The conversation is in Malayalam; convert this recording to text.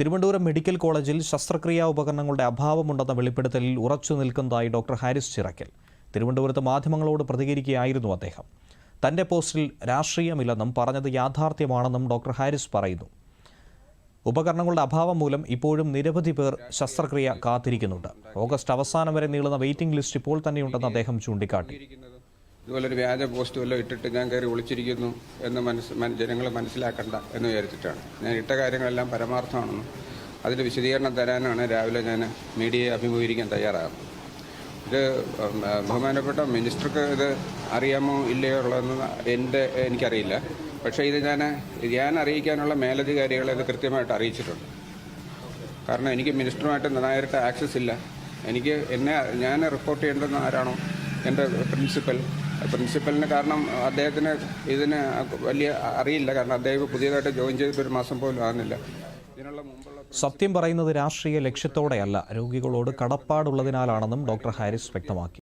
തിരുവനന്തപുരം മെഡിക്കൽ കോളേജിൽ ശസ്ത്രക്രിയാ ഉപകരണങ്ങളുടെ അഭാവമുണ്ടെന്ന വെളിപ്പെടുത്തലിൽ ഉറച്ചു നിൽക്കുന്നതായി ഡോക്ടർ ഹാരിസ് ചിറക്കൽ. തിരുവനന്തപുരത്ത് മാധ്യമങ്ങളോട് പ്രതികരിക്കുകയായിരുന്നു അദ്ദേഹം. തന്റെ പോസ്റ്റിൽ രാഷ്ട്രീയമില്ലെന്നും പറഞ്ഞത് യാഥാർത്ഥ്യമാണെന്നും ഡോക്ടർ ഹാരിസ് പറയുന്നു. ഉപകരണങ്ങളുടെ അഭാവം മൂലം ഇപ്പോഴും നിരവധി പേർ ശസ്ത്രക്രിയ കാത്തിരിക്കുന്നുണ്ട്. ഓഗസ്റ്റ് അവസാനം വരെ നീളുന്ന വെയിറ്റിംഗ് ലിസ്റ്റ് ഇപ്പോൾ തന്നെയുണ്ടെന്ന് അദ്ദേഹം ചൂണ്ടിക്കാട്ടി. ഇതുപോലൊരു വ്യാജ പോസ്റ്റ് വല്ലതും ഇട്ടിട്ട് ഞാൻ കയറി ഒളിച്ചിരിക്കുന്നു എന്ന് മനസ്സ് ജനങ്ങൾ മനസ്സിലാക്കണ്ട എന്ന് വിചാരിച്ചിട്ടാണ്. ഞാൻ ഇട്ട കാര്യങ്ങളെല്ലാം പരമാർത്ഥമാണെന്നും അതിന് വിശദീകരണം തരാനാണ് രാവിലെ ഞാൻ മീഡിയയെ അഭിമുഖീകരിക്കാൻ തയ്യാറാകുന്നത്. ഇത് ബഹുമാനപ്പെട്ട മിനിസ്റ്റർക്ക് ഇത് അറിയാമോ ഇല്ലയോ ഉള്ളതെന്ന് എന്റെ എനിക്കറിയില്ല. പക്ഷേ ഇത് ഞാൻ ഞാൻ അറിയിക്കാനുള്ള മേലധികാരികളെ ഇത് കൃത്യമായിട്ട് അറിയിച്ചിട്ടുണ്ട്. കാരണം എനിക്ക് മിനിസ്റ്ററുമായിട്ട് നേരിട്ട് ആക്സസ് ഇല്ല. എനിക്ക് എന്നെ ഞാൻ റിപ്പോർട്ട് ചെയ്യേണ്ടുന്ന ആരാണോ എന്റെ പ്രിൻസിപ്പൽ പ്രിൻസിപ്പലിന് കാരണം അദ്ദേഹത്തിന് ഇതിന് വലിയ അറിയില്ല. കാരണം അദ്ദേഹം പുതിയതായിട്ട് ജോയിൻ ചെയ്തിട്ട് ഒരു മാസം പോലും ആകുന്നില്ല സത്യം പറയുന്നത് രാഷ്ട്രീയ ലക്ഷ്യത്തോടെയല്ല. രോഗികളോട് കടപ്പാടുള്ളതിനാലാണെന്നും ഡോക്ടർ ഹാരിസ് വ്യക്തമാക്കി.